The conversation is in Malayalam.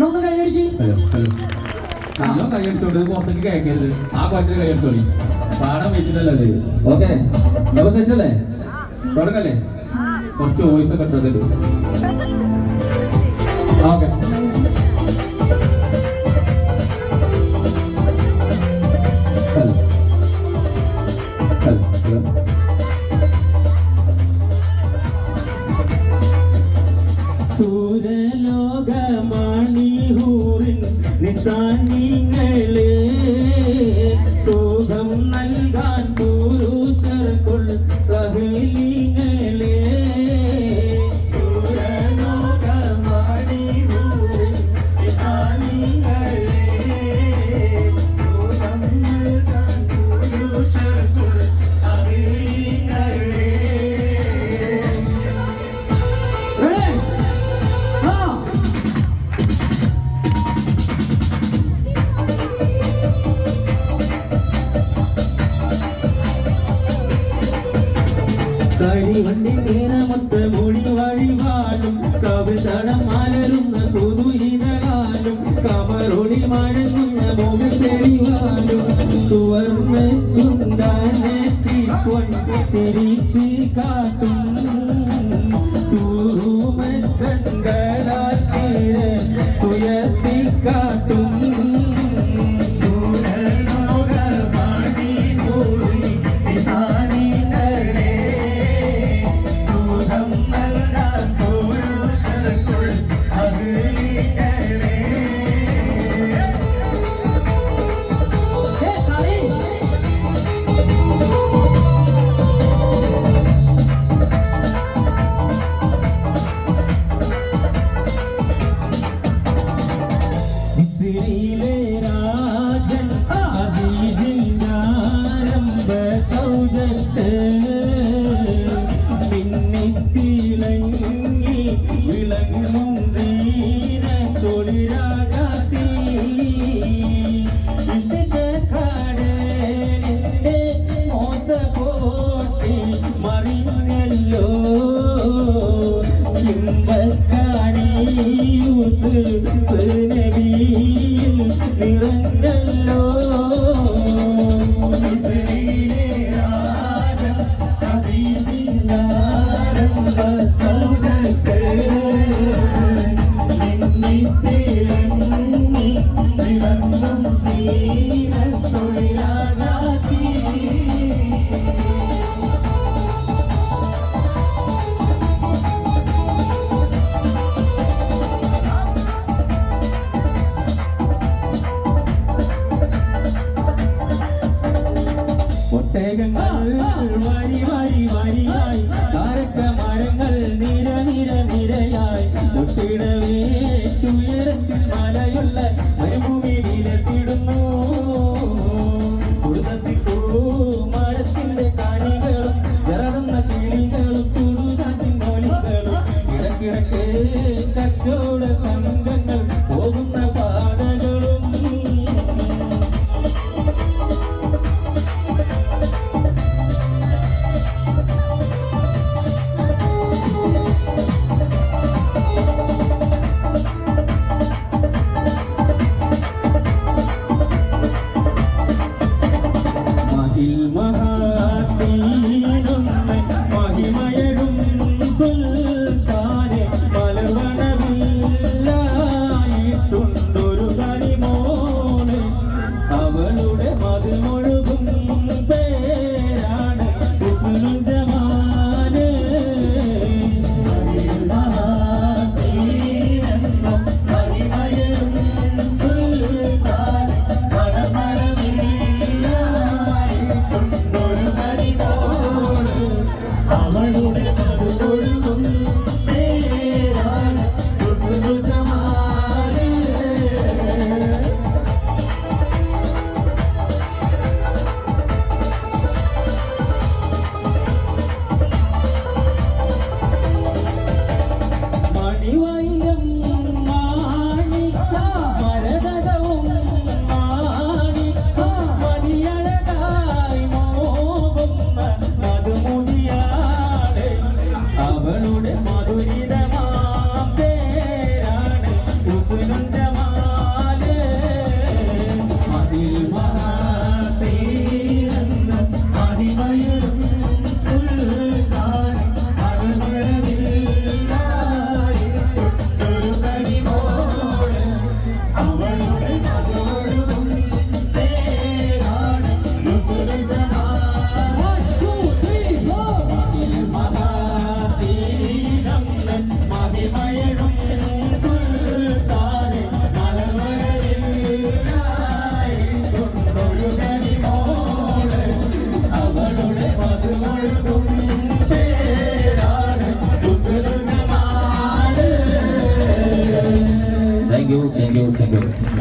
ഒന്ന് കൈയടിക്ക് ഹലോ ഹലോ. നല്ല കൈയടിച്ചോണ്ട് പുറത്തേക്ക് കേൾക്കരുത് ആ കൊച്ചിന് കൈയടിച്ചോളി പാടം വെച്ചിട്ടല്ലേ ഓക്കെ. അപ്പൊ സെറ്റ് തുടങ്ങല്ലേ? കുറച്ച് വോയിസ് ഒക്കെ ഇട്ടത് ഓക്കെ. നിസാനിങ്ങളെ കരിവണ്ടിൻ നീനമൊത്ത മൊഴി വഴിവാടും കവിതടം മലരുന്ന പുതുഹിതകാലും കമറൊളി മഴങ്ങുന്ന മുഖം തെളിവാലും സുവർണ ചുണ്ടാനെത്തി കൊണ്ട് city. മേഘങ്ങൾ വരി വരി വരിയായി താരക്ക മരങ്ങൾ നിര നിര നിരയായി തുയരത്തിൽ മലയുള്ള അവളുടെ thank you thank you thank you